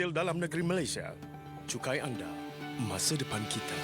hasil dalam negeri Malaysia. Cukai anda, masa depan kita.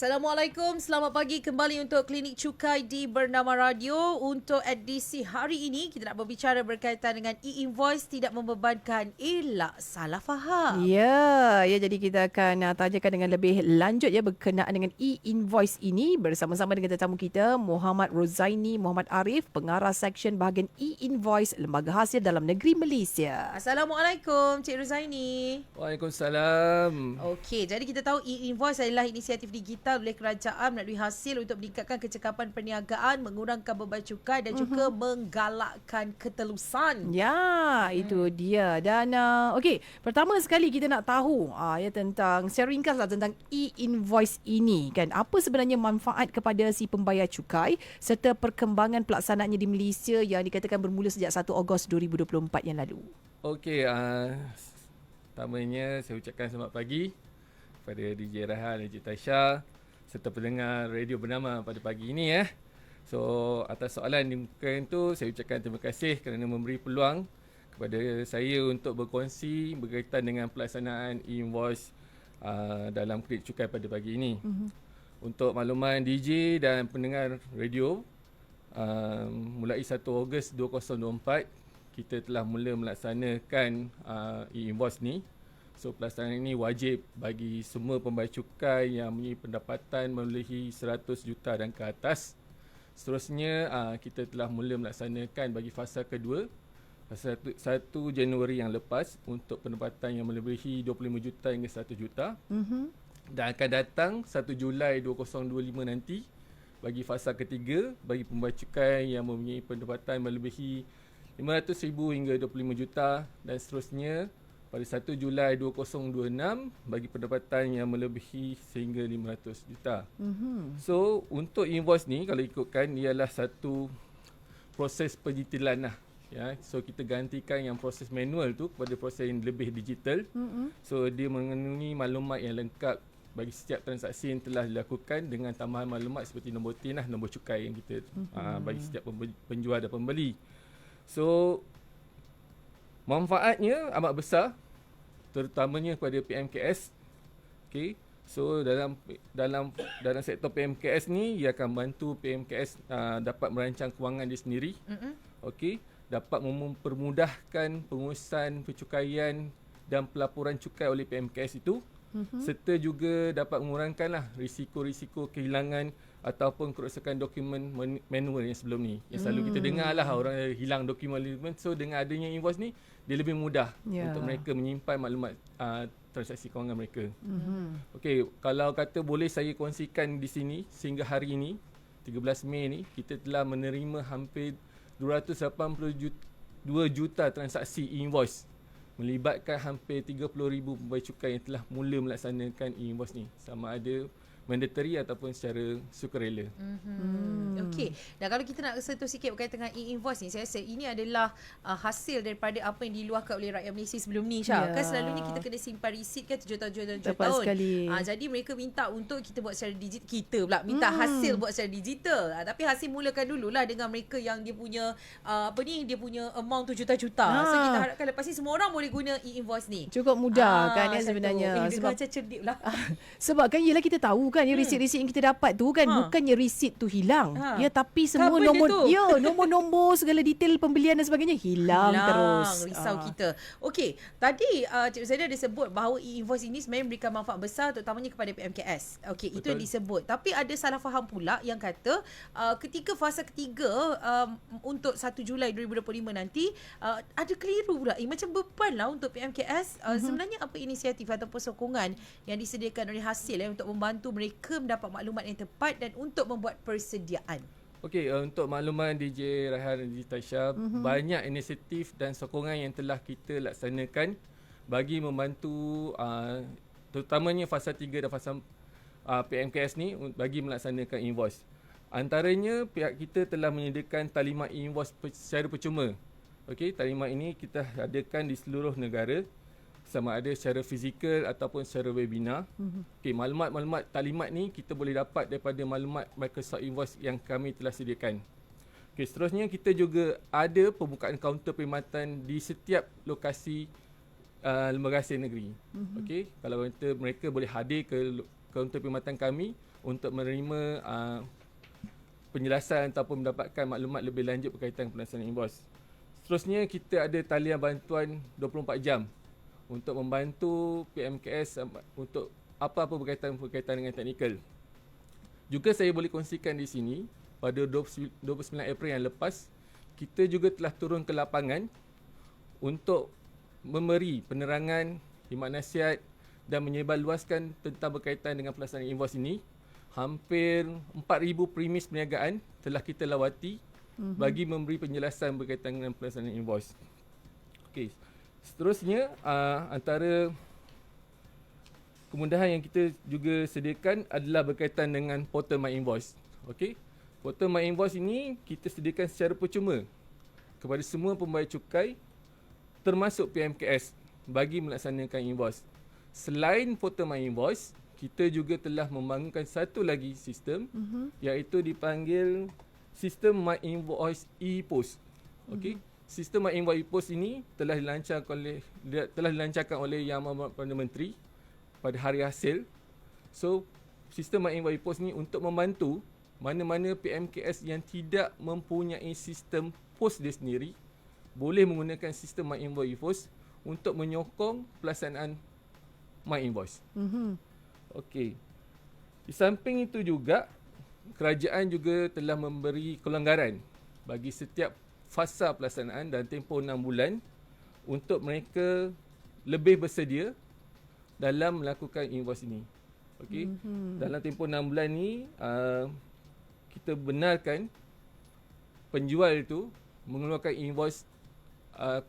Assalamualaikum, selamat pagi kembali untuk Klinik Cukai di Bernama Radio. Untuk edisi hari ini, kita nak berbicara berkaitan dengan e-invoice tidak membebankan elak salah faham. Ya, ya jadi kita akan uh, tanyakan dengan lebih lanjut ya berkenaan dengan e-invoice ini bersama-sama dengan tetamu kita Muhammad Rozaini Muhammad Arif, pengarah seksyen bahagian e-invoice Lembaga Hasil Dalam Negeri Malaysia. Assalamualaikum, Cik Ruzaini. Waalaikumsalam. Okey, jadi kita tahu e-invoice adalah inisiatif digital oleh kerajaan melalui hasil untuk meningkatkan kecekapan perniagaan, mengurangkan beban cukai dan juga menggalakkan ketelusan. Ya, itu dia. Dan uh, okey, pertama sekali kita nak tahu uh, ya tentang secara ringkaslah tentang e-invoice ini kan. Apa sebenarnya manfaat kepada si pembayar cukai serta perkembangan pelaksanaannya di Malaysia yang dikatakan bermula sejak 1 Ogos 2024 yang lalu. Okey, uh, pertamanya saya ucapkan selamat pagi kepada DJ Rahan dan Encik Tasha serta pendengar radio bernama pada pagi ini eh. So atas soalan di muka itu saya ucapkan terima kasih kerana memberi peluang kepada saya untuk berkongsi berkaitan dengan pelaksanaan e-invoice uh, dalam kredit cukai pada pagi ini. Mm-hmm. Untuk makluman DJ dan pendengar radio, uh, mulai 1 Ogos 2024 kita telah mula melaksanakan uh, e-invoice ni So pelaksanaan ini wajib bagi semua pembayar cukai yang mempunyai pendapatan melebihi 100 juta dan ke atas. Seterusnya uh, kita telah mula melaksanakan bagi fasa kedua fasa 1 Januari yang lepas untuk pendapatan yang melebihi 25 juta hingga 100 juta. Mm-hmm. Dan akan datang 1 Julai 2025 nanti bagi fasa ketiga bagi pembayar cukai yang mempunyai pendapatan melebihi 500,000 hingga 25 juta dan seterusnya pada 1 Julai 2026 bagi pendapatan yang melebihi sehingga 500 juta. Mm-hmm. So untuk invoice ni kalau ikutkan ialah satu proses penjitilan lah. Ya, so kita gantikan yang proses manual tu kepada proses yang lebih digital. Mm-hmm. So dia mengandungi maklumat yang lengkap bagi setiap transaksi yang telah dilakukan dengan tambahan maklumat seperti nombor TIN lah, nombor cukai yang kita mm-hmm. aa, bagi setiap penjual dan pembeli. So manfaatnya amat besar terutamanya kepada PMKS. Okey. So dalam dalam dalam sektor PMKS ni ia akan bantu PMKS uh, dapat merancang kewangan dia sendiri. Mm-hmm. Okey, dapat mempermudahkan pengurusan pencukaian dan pelaporan cukai oleh PMKS itu. Mm-hmm. Serta juga dapat mengurangkanlah risiko-risiko kehilangan ataupun kerosakan dokumen manual yang sebelum ni. Yang selalu mm. kita dengar lah orang hilang dokumen. So dengan adanya invoice ni dia lebih mudah yeah. untuk mereka menyimpan maklumat uh, transaksi kewangan mereka. Mm-hmm. Okey, kalau kata boleh saya kongsikan di sini sehingga hari ini 13 Mei ni kita telah menerima hampir 282 juta transaksi invoice melibatkan hampir 30,000 pembayar cukai yang telah mula melaksanakan invoice ni sama ada mandatory ataupun secara sukarela. Mm-hmm. Hmm. Okey. Dan kalau kita nak sentuh sikit berkaitan dengan e-invoice ni, saya rasa ini adalah uh, hasil daripada apa yang diluahkan oleh rakyat Malaysia sebelum ni, Syah. Yeah. Kan selalunya kita kena simpan resit kan tujuh tahun, tujuh tahun, tujuh tahun. sekali. Uh, jadi mereka minta untuk kita buat secara digital. Kita pula minta hmm. hasil buat secara digital. Uh, tapi hasil mulakan dululah dengan mereka yang dia punya, uh, apa ni, dia punya amount tujuh juta-juta. Ha. So kita harapkan lepas ni semua orang boleh guna e-invoice ni. Cukup mudah uh, kan ya sebenarnya. Eh, sebab macam cerdik lah. sebab kan yelah kita tahu kan kan ya resit-resit yang kita dapat tu kan ha. bukannya resit tu hilang. Ha. ya tapi semua Cover nombor ya nombor-nombor segala detail pembelian dan sebagainya hilang, hilang terus. risau ha. kita. Okey tadi uh, Cik Zaida ada sebut bahawa e-invoice ini sebenarnya memberikan manfaat besar terutamanya kepada PMKS okey itu yang disebut. Tapi ada salah faham pula yang kata uh, ketika fasa ketiga um, untuk 1 Julai 2025 nanti uh, ada keliru pula. Eh, macam beban lah untuk PMKS uh, mm-hmm. sebenarnya apa inisiatif ataupun sokongan yang disediakan oleh hasil eh, untuk membantu mereka mendapat maklumat yang tepat dan untuk membuat persediaan. Okey, uh, untuk makluman DJ Raihan dan DJ Tasha, mm-hmm. banyak inisiatif dan sokongan yang telah kita laksanakan bagi membantu uh, terutamanya fasa 3 dan fasa uh, PMKS ni bagi melaksanakan invoice. Antaranya pihak kita telah menyediakan talimat invoice secara percuma. Okey, talimat ini kita adakan di seluruh negara sama ada secara fizikal ataupun secara webinar. Mhm. Okey, maklumat-maklumat talimat ni kita boleh dapat daripada maklumat Microsoft Invoice yang kami telah sediakan. Okey, seterusnya kita juga ada pembukaan kaunter perkhidmatan di setiap lokasi uh, lembaga hasil negeri. Mm-hmm. Okey, kalau kita mereka boleh hadir ke kaunter perkhidmatan kami untuk menerima uh, penjelasan ataupun mendapatkan maklumat lebih lanjut berkaitan pelaksanaan invoice. Seterusnya kita ada talian bantuan 24 jam untuk membantu PMKS untuk apa-apa berkaitan berkaitan dengan teknikal. Juga saya boleh kongsikan di sini pada 29 April yang lepas kita juga telah turun ke lapangan untuk memberi penerangan, khidmat nasihat dan menyebarluaskan tentang berkaitan dengan pelaksanaan invoice ini. Hampir 4,000 premis perniagaan telah kita lawati mm-hmm. bagi memberi penjelasan berkaitan dengan pelaksanaan invoice. Okey. Seterusnya uh, antara kemudahan yang kita juga sediakan adalah berkaitan dengan portal My Invoice. Okey. Portal My Invoice ini kita sediakan secara percuma kepada semua pembayar cukai termasuk PMKS bagi melaksanakan invoice. Selain portal My Invoice, kita juga telah membangunkan satu lagi sistem mm-hmm. iaitu dipanggil sistem My Invoice E-Post. Okey. Mm-hmm. Sistem My Invoice E-Post ini telah dilancarkan oleh telah dilancarkan oleh Yang Amat Perdana Menteri pada hari hasil. So, sistem My Invoice E-Post ni untuk membantu mana-mana PMKS yang tidak mempunyai sistem post dia sendiri boleh menggunakan sistem My Invoice E-Post untuk menyokong pelaksanaan My Invoice. Mhm. Okey. Di samping itu juga kerajaan juga telah memberi kelonggaran bagi setiap fasa pelaksanaan dan tempoh 6 bulan untuk mereka lebih bersedia dalam melakukan invoice ini. Okey. Mm-hmm. Dalam tempoh 6 bulan ni uh, kita benarkan penjual itu mengeluarkan invoice uh,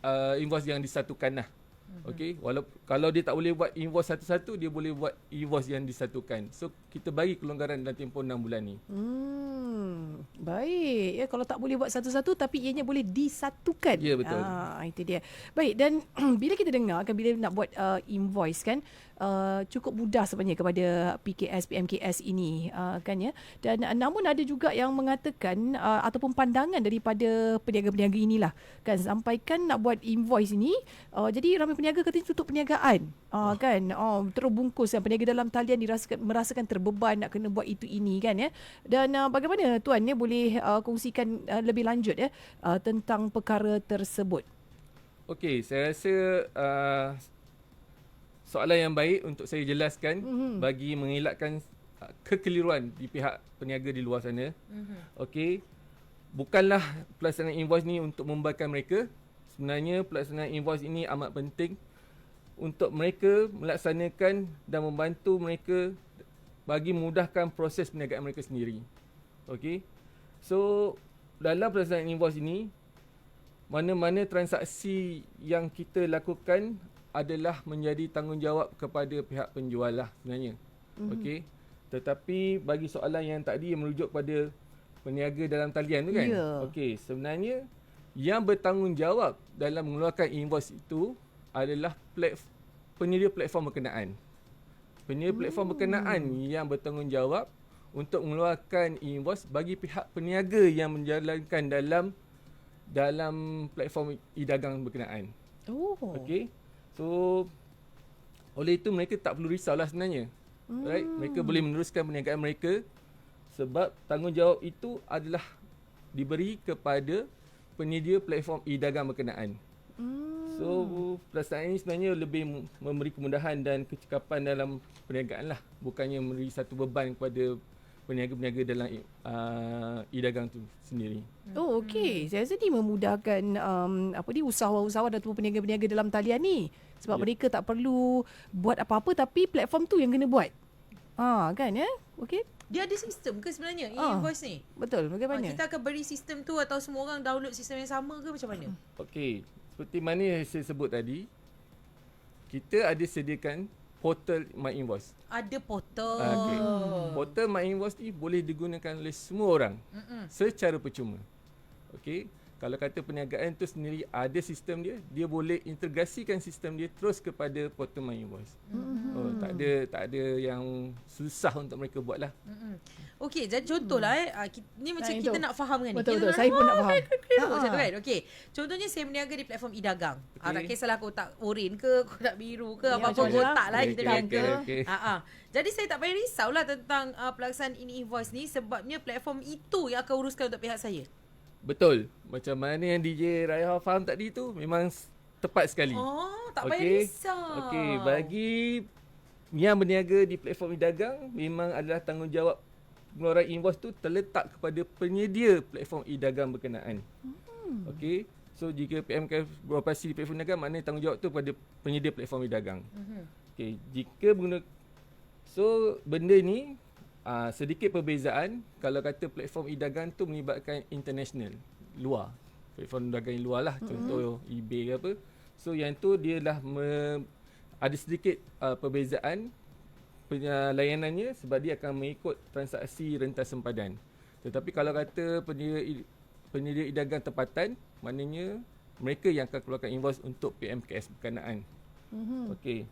uh, invoice yang disatukan lah. Mm-hmm. Okey, walau kalau dia tak boleh buat invoice satu-satu, dia boleh buat invoice yang disatukan. So kita bagi kelonggaran dalam tempoh 6 bulan ni. Hmm, baik. Ya kalau tak boleh buat satu-satu tapi ianya boleh disatukan. Ya, betul. Ah, itu dia. Baik dan bila kita dengar kan bila nak buat uh, invoice kan uh, cukup mudah sebenarnya kepada PKS PMKS ini uh, kan ya. Dan uh, namun ada juga yang mengatakan uh, ataupun pandangan daripada peniaga-peniaga inilah kan sampaikan nak buat invoice ini uh, jadi ramai peniaga katanya tutup perniagaan. Uh, kan oh terbungkus kan peniaga dalam talian dirasakan merasakan terbeban nak kena buat itu ini kan ya. Dan uh, bagaimana tuan ya boleh uh, kongsikan uh, lebih lanjut ya uh, tentang perkara tersebut. Okey, saya rasa uh, soalan yang baik untuk saya jelaskan mm-hmm. bagi mengelakkan uh, kekeliruan di pihak peniaga di luar sana. Mm-hmm. Okey. Bukanlah pelaksanaan invoice ni untuk membebankan mereka. Sebenarnya pelaksanaan invoice ini amat penting untuk mereka melaksanakan dan membantu mereka bagi memudahkan proses perniagaan mereka sendiri. Okey. So dalam pelaksanaan invoice ini mana-mana transaksi yang kita lakukan adalah menjadi tanggungjawab kepada pihak penjual lah sebenarnya. Mm-hmm. Okey. Tetapi bagi soalan yang tadi yang merujuk pada peniaga dalam talian tu kan. Ya. Okey, sebenarnya yang bertanggungjawab dalam mengeluarkan invoice itu adalah platform, penyedia platform berkenaan. Penyedia platform berkenaan yang bertanggungjawab untuk mengeluarkan invoice bagi pihak peniaga yang menjalankan dalam dalam platform e-dagang berkenaan. Oh. Okey. So oleh itu mereka tak perlu risaulah sebenarnya. Hmm. Right? Mereka boleh meneruskan perniagaan mereka sebab tanggungjawab itu adalah diberi kepada penyedia platform e-dagang berkenaan. Hmm. So pelaksanaan ini sebenarnya lebih memberi kemudahan dan kecekapan dalam perniagaan lah. Bukannya memberi satu beban kepada peniaga-peniaga dalam uh, e-dagang tu sendiri. Oh okey. Saya rasa ni memudahkan um, apa ni usahawan-usahawan ataupun peniaga-peniaga dalam talian ni sebab Ya. mereka tak perlu buat apa-apa tapi platform tu yang kena buat. Ha kan ya? Okey. Dia ada sistem ke sebenarnya Ah. e-invoice ni? Betul. Ah, Bagaimana? kita akan beri sistem tu atau semua orang download sistem yang sama ke macam mana? Okey, seperti mana yang saya sebut tadi, kita ada sediakan portal My Invoice. Ada portal. Ah, Okey. Portal My Invoice ni boleh digunakan oleh semua orang Mm-mm. secara percuma. Okey. Kalau kata perniagaan tu sendiri ada sistem dia, dia boleh integrasikan sistem dia terus kepada portal My Invoice. Mm-hmm. Oh, tak ada tak ada yang susah untuk mereka buat lah. Mm-mm. Okey, jadi contohlah eh ah, ni macam Nah, kita itu. nak faham kan ni. Betul, Kita betul. Saya pun nak faham. Kira Ha, macam tu ha. kan. Okey. Contohnya saya berniaga di platform e-dagang. Okay. Ah, Okey. tak kisahlah kotak oren ke, kotak biru ke, Ya, apa-apa mana? kotak lah kita okey, niaga. okey, okey. Ha ah. Jadi saya tak payah risaulah tentang uh, pelaksanaan ini invoice ni sebabnya platform itu yang akan uruskan untuk pihak saya. Betul. Macam mana yang DJ Raiha faham tadi tu memang tepat sekali. Oh, tak payah Okey. risau. Okey, bagi yang berniaga di platform e-dagang memang adalah tanggungjawab pengeluaran invoice tu terletak kepada penyedia platform e-dagang berkenaan. Hmm. Okey. So jika PMK beroperasi di platform e-dagang maknanya tanggungjawab tu pada penyedia platform e-dagang. Mhm. Okey, jika guna so benda ni uh, sedikit perbezaan kalau kata platform e-dagang tu melibatkan international luar. Platform dagang luar lah contoh mm-hmm. eBay ke apa. So yang tu dia lah me, ada sedikit uh, perbezaan punya layanannya sebab dia akan mengikut transaksi rentas sempadan. Tetapi kalau kata penyedia penyedia e-dagang tempatan maknanya mereka yang akan keluarkan invoice untuk PMKS berkenaan. Mhm. Okey.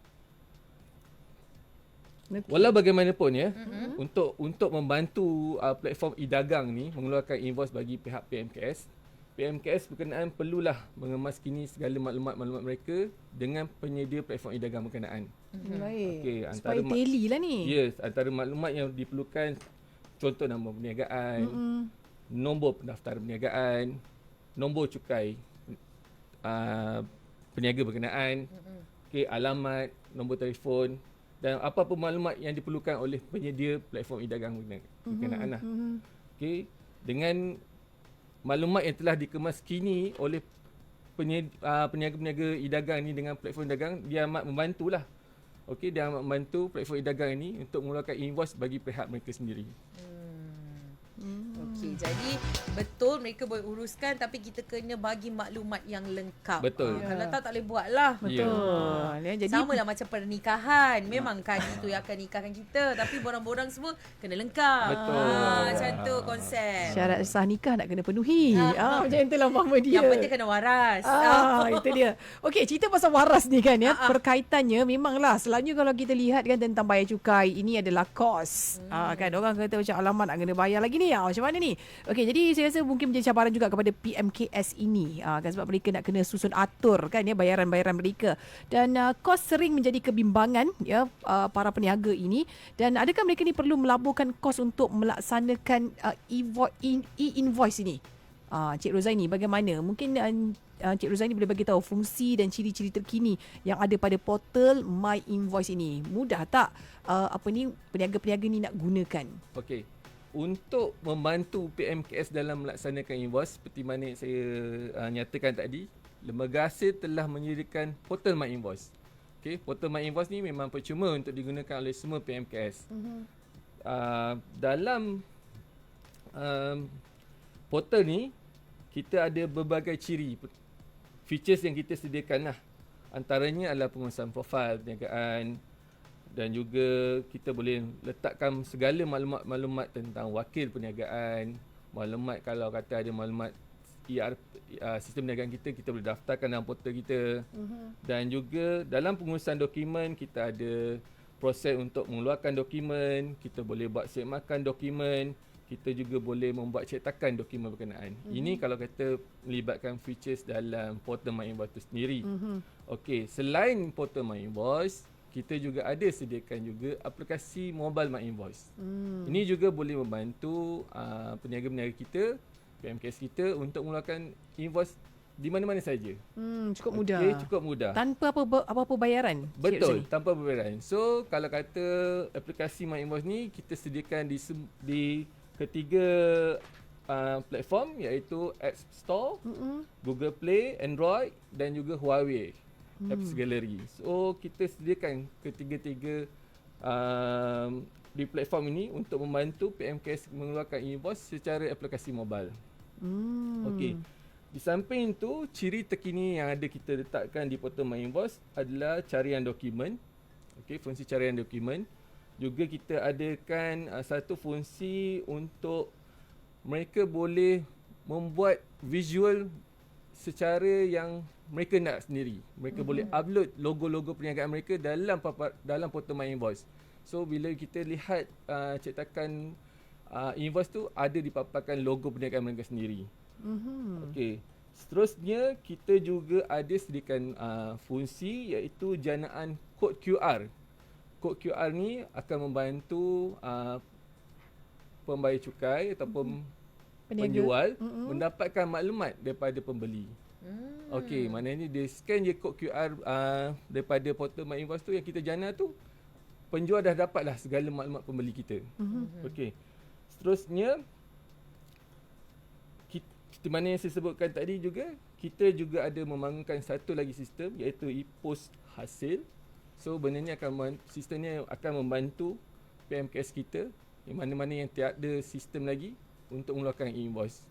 Okey. Walau bagaimanapun ya, mm-hmm. untuk untuk membantu uh, platform e-dagang ni mengeluarkan invoice bagi pihak PMKS, PMKS berkenaan perlulah mengemas kini segala maklumat-maklumat mereka dengan penyedia platform e-dagang berkenaan. Baik. Okey, Supaya antara ma- tally lah ni. Yes, antara maklumat yang diperlukan contoh nama perniagaan, Mm-mm. nombor pendaftaran perniagaan, nombor cukai uh, peniaga berkenaan, okey, alamat, nombor telefon dan apa-apa maklumat yang diperlukan oleh penyedia platform e-dagang berkenaan- berkenaan lah. Mhm. Okey, dengan maklumat yang telah dikemas kini oleh uh, peniaga-peniaga e-dagang ni dengan platform e-dagang, dia amat membantulah. Okey, dia amat membantu platform e-dagang ini untuk mengeluarkan invoice bagi pihak mereka sendiri. Okey, jadi betul mereka boleh uruskan tapi kita kena bagi maklumat yang lengkap. Betul. Ah, Kalau Ya. tak tak boleh buat lah. Betul. Ya. Jadi Sama lah macam pernikahan. Memang kadi tu yang akan nikahkan kita. Tapi borang-borang semua kena lengkap. Betul. Ah, macam tu konsep. syarat sah nikah nak kena penuhi. Ah. Ah, macam itulah mama dia. Yang penting kena waras. Ah, itu dia. Okey, cerita pasal waras ni kan ya. Ah, ah. Perkaitannya memanglah selalunya kalau kita lihat kan tentang bayar cukai, ini adalah kos. Hmm. Ah kan orang kata macam alamat nak kena bayar lagi ni. Ah, macam mana ni? Okey, jadi saya rasa mungkin menjadi cabaran juga kepada PMKS ini. Ah kan sebab mereka nak kena susun atur kan ya bayaran-bayaran mereka. Dan uh, kos sering menjadi kebimbangan ya uh, para peniaga ini dan adakah mereka ni perlu melaburkan kos untuk melaksanakan uh, e-invoice ini? Ah, Cik Rozaini bagaimana? Mungkin uh, uh, Cik Rozaini boleh bagi tahu fungsi dan ciri-ciri terkini yang ada pada portal My Invoice ini. Mudah tak uh, apa ni peniaga-peniaga ni nak gunakan? Okey. Untuk membantu PMKS dalam melaksanakan invoice seperti mana yang saya uh, nyatakan tadi, lembaga hasil telah menyediakan portal My Invoice. Okey, portal My Invoice ni memang percuma untuk digunakan oleh semua PMKS. Mhm. Uh, dalam um, portal ni kita ada berbagai ciri features yang kita sediakan lah. Antaranya adalah pengurusan profil perniagaan dan juga kita boleh letakkan segala maklumat-maklumat tentang wakil perniagaan, maklumat kalau kata ada maklumat ERP uh, sistem perniagaan kita kita boleh daftarkan dalam portal kita Mhm. dan juga dalam pengurusan dokumen kita ada proses untuk mengeluarkan dokumen, kita boleh buat semakkan dokumen, kita juga boleh membuat cetakan dokumen berkenaan. Mm-hmm. Ini kalau kata melibatkan features dalam portal My Invoice itu sendiri. Mhm. Okey, selain portal My Invoice, kita juga ada sediakan juga aplikasi mobile My Invoice. Hmm. Ini juga boleh membantu uh, peniaga-peniaga kita, PMKS kita untuk mengeluarkan invoice di mana-mana saja. Hmm, cukup mudah. Okey, cukup mudah. Tanpa apa apa-apa bayaran. Betul, tanpa pembayaran. So, kalau kata aplikasi My Invoice ni kita sediakan di di ketiga uh, platform iaitu App Store, Mhm. Google Play, Android dan juga Huawei hmm. Apps Gallery. So, kita sediakan ketiga-tiga um, di platform ini untuk membantu PMKS mengeluarkan invoice secara aplikasi mobile. Hmm. Okey. Di samping itu, ciri terkini yang ada kita letakkan di portal My Invoice adalah carian dokumen. Okey, fungsi carian dokumen. Juga kita adakan uh, satu fungsi untuk mereka boleh membuat visual secara yang mereka nak sendiri. Mereka mm-hmm. boleh upload logo-logo perniagaan mereka dalam dalam portal My Invoice. So bila kita lihat uh, cetakan uh, invoice tu ada dipaparkan logo perniagaan mereka sendiri. Mhm. Okey. Seterusnya kita juga ada sediakan uh, fungsi iaitu janaan kod QR. Kod QR ni akan membantu uh, pembayar cukai ataupun Peniaga. penjual Mm-mm. mendapatkan maklumat daripada pembeli. Hmm. Okey, maknanya dia scan je kod QR uh, daripada portal My Invoice tu yang kita jana tu penjual dah dapatlah segala maklumat pembeli kita. Mhm. Okey. Seterusnya kita, mana yang saya sebutkan tadi juga kita juga ada membangunkan satu lagi sistem iaitu e-pos hasil. So benda ni akan sistem ni akan membantu PMKS kita yang mana-mana yang tiada sistem lagi untuk mengeluarkan invoice.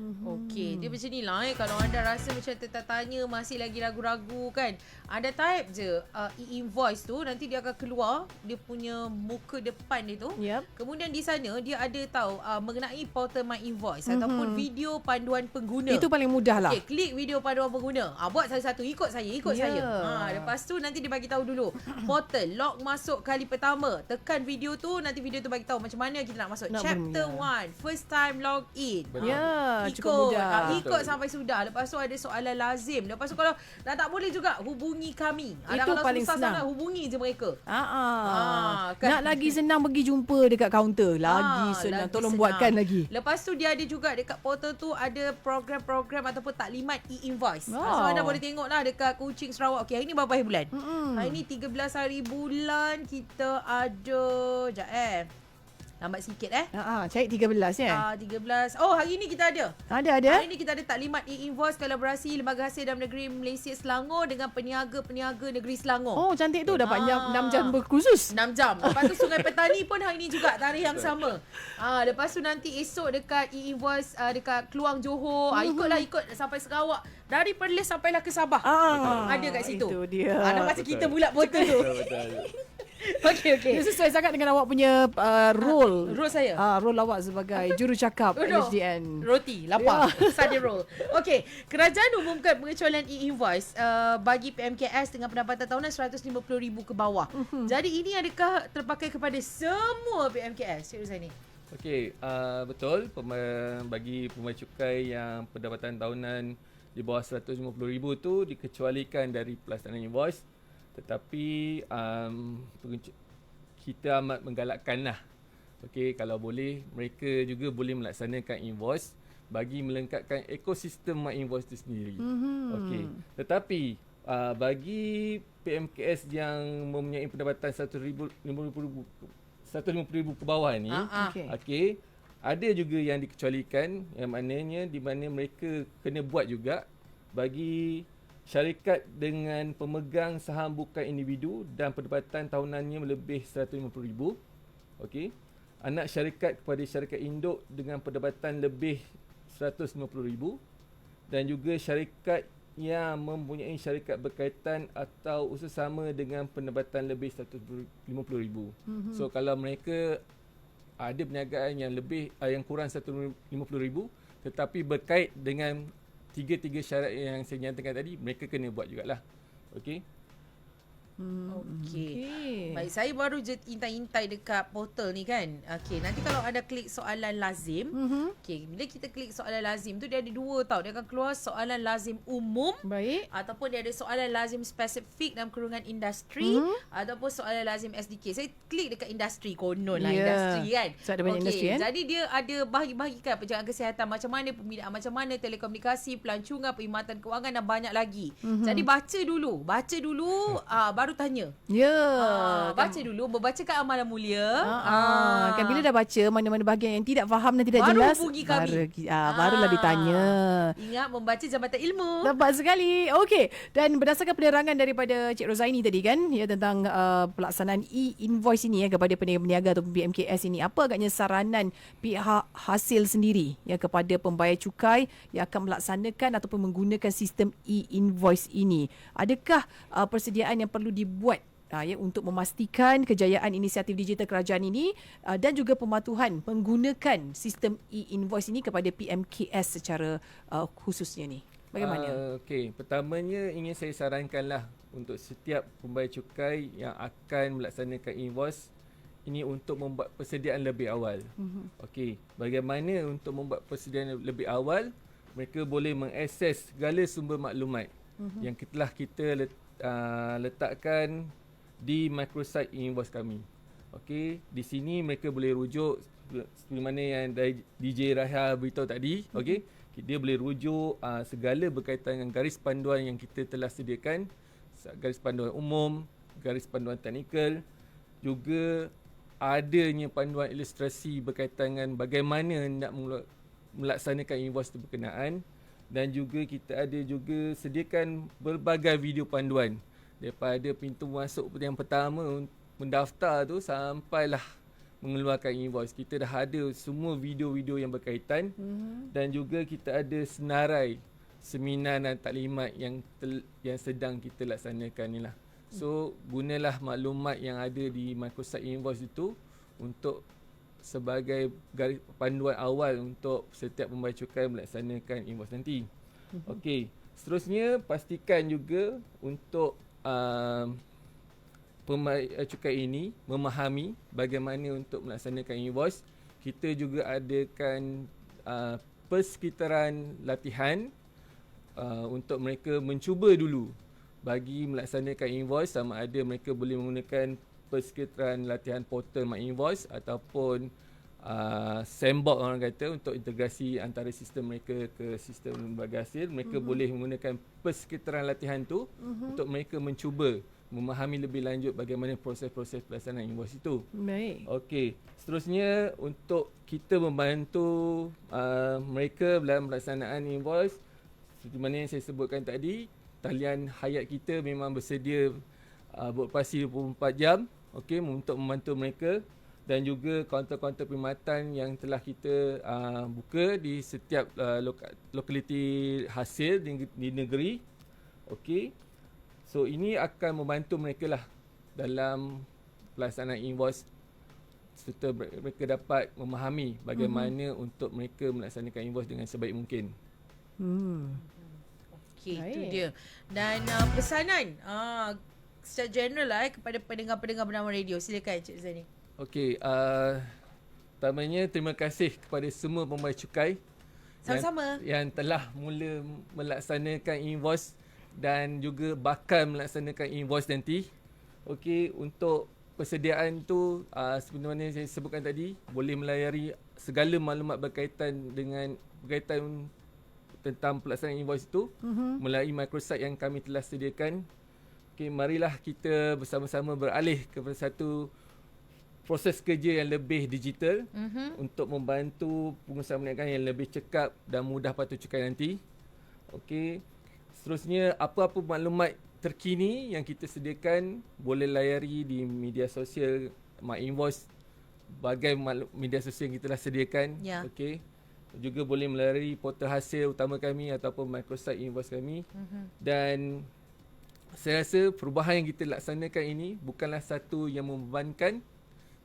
Mhm. Okey, dia macam ni lah eh. Kalau anda rasa macam tertanya masih lagi ragu-ragu kan. Anda type je uh, e-invoice tu nanti dia akan keluar dia punya muka depan dia tu. Yep. Kemudian di sana dia ada tahu uh, mengenai portal My Invoice Mhm. ataupun video panduan pengguna. Itu paling mudah lah. Okay, klik video panduan pengguna. Ah, buat satu-satu. Ikut saya, ikut Ya. saya. Ha, lepas tu nanti dia bagi tahu dulu. Portal, log masuk kali pertama. Tekan video tu, nanti video tu bagi tahu macam mana kita nak masuk. Nak Chapter berniat. 1, first time log in. Ya, ikut. Cukup mudah. Ah, ikut Betul. sampai sudah. Lepas tu ada soalan lazim. Lepas tu kalau dah tak boleh juga, hubungi kami. Ah, Itu kalau paling susah senang. sangat, hubungi je mereka. Ah, ah. Ah, kan? Nak lagi senang pergi jumpa dekat kaunter. Lagi Ah, senang. lagi Tolong senang. buatkan lagi. Lepas tu dia ada juga dekat portal tu ada program-program ataupun taklimat e-invoice. Wow. So anda boleh tengok lah dekat Kuching Sarawak. Okey, hari ni berapa hari bulan? Mm-mm. Hari ni 13 hari bulan kita ada... Sekejap eh. Lambat sikit eh. Ah, ah, cari 13 ya. Ah 13. Oh, hari ni kita ada. Ada ada. Hari ni kita ada taklimat e-invoice kolaborasi Lembaga Hasil Dalam Negeri Malaysia Selangor dengan peniaga-peniaga negeri Selangor. Oh, cantik tu dapat Ah. 6 jam berkhusus. 6 jam. Lepas tu Sungai Petani pun hari ni juga tarikh yang sama. Ah lepas tu nanti esok dekat e-invoice uh, dekat Keluang Johor. Ah ikutlah ikut sampai Sarawak. Dari Perlis sampailah ke Sabah. Ah, Ada kat situ. Itu dia. Ah macam kita bulat botol tu. Betul betul. Okey okey. Dia sesuai sangat dengan awak punya uh, role. Role saya. Ah, role awak sebagai juru cakap. HDN. Roti, lapar. Sunday roll. Okey, kerajaan umumkan pengecualian e-invoice uh, bagi PMKS dengan pendapatan tahunan RM150,000 ke bawah. Mhm. Jadi ini adakah terpakai kepada semua PMKS? Cik Ruzani. Okey, uh, betul Pema- bagi pembayar cukai yang pendapatan tahunan di bawah 150,000 tu dikecualikan dari pelaksanaan invoice tetapi um, kita amat menggalakkan lah Okey, kalau boleh mereka juga boleh melaksanakan invoice bagi melengkapkan ekosistem My Invoice itu sendiri. Mhm. Okey. Tetapi uh, bagi PMKS yang mempunyai pendapatan 150,000 150,000 ke bawah ni. Okey. Okey. Ada juga yang dikecualikan yang maknanya di mana mereka kena buat juga bagi syarikat dengan pemegang saham bukan individu dan pendapatan tahunannya melebih 150,000. Okey. Anak syarikat kepada syarikat induk dengan pendapatan lebih 150,000 dan juga syarikat yang mempunyai syarikat berkaitan atau usaha sama dengan pendapatan lebih 150,000. Mhm. So kalau mereka ada perniagaan yang lebih uh, yang kurang 150,000 tetapi berkait dengan tiga-tiga syarat yang saya nyatakan tadi mereka kena buat jugalah. Okey. Hmm. Okey. Okey. Baik, saya baru je intai-intai dekat portal ni kan. Okey, nanti kalau ada klik soalan lazim. Mhm. Okey, bila kita klik soalan lazim tu dia ada dua tau. Dia akan keluar soalan lazim umum Baik. ataupun dia ada soalan lazim spesifik dalam kurungan industri Mhm. ataupun soalan lazim SDK. Saya klik dekat industri konon lah Ya. industri kan. So, ada banyak industri, kan? Jadi dia ada bahagi-bahagikan penjagaan kesihatan macam mana, pembinaan macam mana, telekomunikasi, pelancongan, perkhidmatan kewangan dan banyak lagi. Mhm. Jadi baca dulu, baca dulu uh, baru tanya. Ya. Ah, baca dulu membacakan amalan mulia. Ah, ah. Kan bila dah baca mana-mana bahagian yang tidak faham dan tidak Baru jelas hubungi kami. Baru, ah, barulah Ah. ditanya. Ingat membaca jambatan ilmu. Tepat sekali. Okey. Dan berdasarkan penerangan daripada Cik Rozaini tadi kan ya tentang uh, pelaksanaan e-invoice ini ya kepada peniaga-peniaga ataupun PMKS ini apa agaknya saranan pihak hasil sendiri ya kepada pembayar cukai yang akan melaksanakan ataupun menggunakan sistem e-invoice ini. Adakah uh, persediaan yang perlu dibuat uh, ya untuk memastikan kejayaan inisiatif digital kerajaan ini uh, dan juga pematuhan menggunakan sistem e-invoice ini kepada PMKS secara uh, khususnya ni. Bagaimana? Uh, Okey, pertamanya ingin saya sarankanlah untuk setiap pembayar cukai yang akan melaksanakan invoice ini untuk membuat persediaan lebih awal. Mm-hmm. Okey, bagaimana untuk membuat persediaan lebih awal? Mereka boleh mengakses segala sumber maklumat mm-hmm. yang telah kita let, uh, letakkan di microsite invoice kami. Okey, di sini mereka boleh rujuk seperti mana yang DJ Rahia beritahu tadi, okey. Mm-hmm dia boleh rujuk uh, segala berkaitan dengan garis panduan yang kita telah sediakan garis panduan umum garis panduan teknikal juga adanya panduan ilustrasi berkaitan dengan bagaimana nak melaksanakan invoice itu berkenaan dan juga kita ada juga sediakan berbagai video panduan daripada pintu masuk yang pertama mendaftar tu sampailah mengeluarkan invoice. Kita dah ada semua video-video yang berkaitan mm-hmm. dan juga kita ada senarai seminar dan taklimat yang tel, yang sedang kita laksanakan ni lah. So gunalah maklumat yang ada di Microsoft Invoice itu untuk sebagai garis panduan awal untuk setiap pembayar cukai melaksanakan invoice nanti. Mm-hmm. Okey, seterusnya pastikan juga untuk uh, pembayar cukai ini memahami bagaimana untuk melaksanakan invoice. Kita juga adakan uh, persekitaran latihan uh, untuk mereka mencuba dulu bagi melaksanakan invoice sama ada mereka boleh menggunakan persekitaran latihan portal My Invoice ataupun uh, sandbox orang kata untuk integrasi antara sistem mereka ke sistem lembaga hasil. Mereka uh-huh. boleh menggunakan persekitaran latihan tu uh-huh. untuk mereka mencuba memahami lebih lanjut bagaimana proses-proses pelaksanaan invoice itu. Baik. Okey, seterusnya untuk kita membantu uh, mereka dalam pelaksanaan invoice seperti mana yang saya sebutkan tadi, talian hayat kita memang bersedia uh, beroperasi 24 jam okey untuk membantu mereka dan juga kaunter-kaunter perkhidmatan yang telah kita uh, buka di setiap uh, loka- lokaliti hasil di, di negeri. Okey. So ini akan membantu mereka lah dalam pelaksanaan invoice serta mereka dapat memahami bagaimana mm-hmm. untuk mereka melaksanakan invoice dengan sebaik mungkin. Hmm. Okey, itu dia. Dan uh, pesanan uh, secara general lah eh, kepada pendengar-pendengar bernama radio. Silakan Cik Zani. Okey, uh, pertamanya terima kasih kepada semua pembayar cukai sama-sama yang, yang telah mula melaksanakan invoice dan juga bakal melaksanakan invoice nanti. Okey, untuk persediaan tu uh, mana saya sebutkan tadi, boleh melayari segala maklumat berkaitan dengan berkaitan tentang pelaksanaan invoice itu uh-huh. melalui microsite yang kami telah sediakan. Okey, marilah kita bersama-sama beralih kepada satu proses kerja yang lebih digital uh-huh. untuk membantu pengusaha perniagaan yang lebih cekap dan mudah patuh cukai nanti. Okey, Seterusnya apa-apa maklumat terkini yang kita sediakan boleh layari di media sosial My Invoice bagai media sosial yang kita telah sediakan. Ya. Okey. Juga boleh melalui portal hasil utama kami ataupun microsite invoice kami. Uh-huh. Dan saya rasa perubahan yang kita laksanakan ini bukanlah satu yang membebankan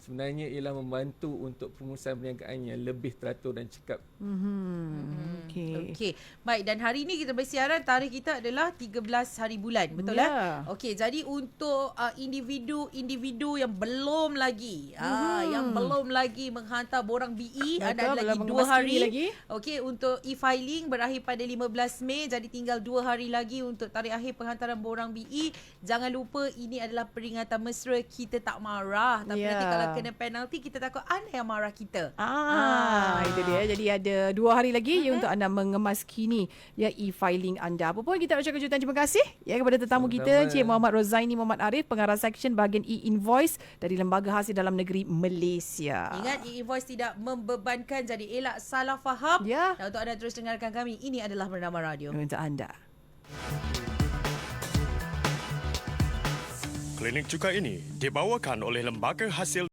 sebenarnya ialah membantu untuk pengurusan perniagaan yang lebih teratur dan cekap. Hmm. Okey. Okey. Baik dan hari ini kita bersiaran tarikh kita adalah 13 hari bulan. Betul ya. lah? Okey, jadi untuk uh, individu-individu yang belum lagi hmm. uh, yang belum lagi menghantar borang BE Betul, ada lagi 2 hari lagi. Okey, untuk e-filing berakhir pada 15 Mei jadi tinggal 2 hari lagi untuk tarikh akhir penghantaran borang BE. Jangan lupa ini adalah peringatan mesra kita tak marah tapi Ya. nanti kalau kena penalti kita takut anda yang marah kita. Ah, itu dia. Jadi ada dua hari lagi uh-huh. ya untuk anda mengemas kini ya e-filing anda. Apa pun kita ucapkan jutaan terima kasih ya kepada tetamu Sama-sama. kita Encik Muhammad Rozaini Muhammad Arif pengarah seksyen bahagian e-invoice dari Lembaga Hasil Dalam Negeri Malaysia. Ingat e-invoice tidak membebankan jadi elak salah faham. Ya. Dan untuk anda terus dengarkan kami ini adalah bernama radio. Untuk anda. Klinik cukai ini dibawakan oleh Lembaga Hasil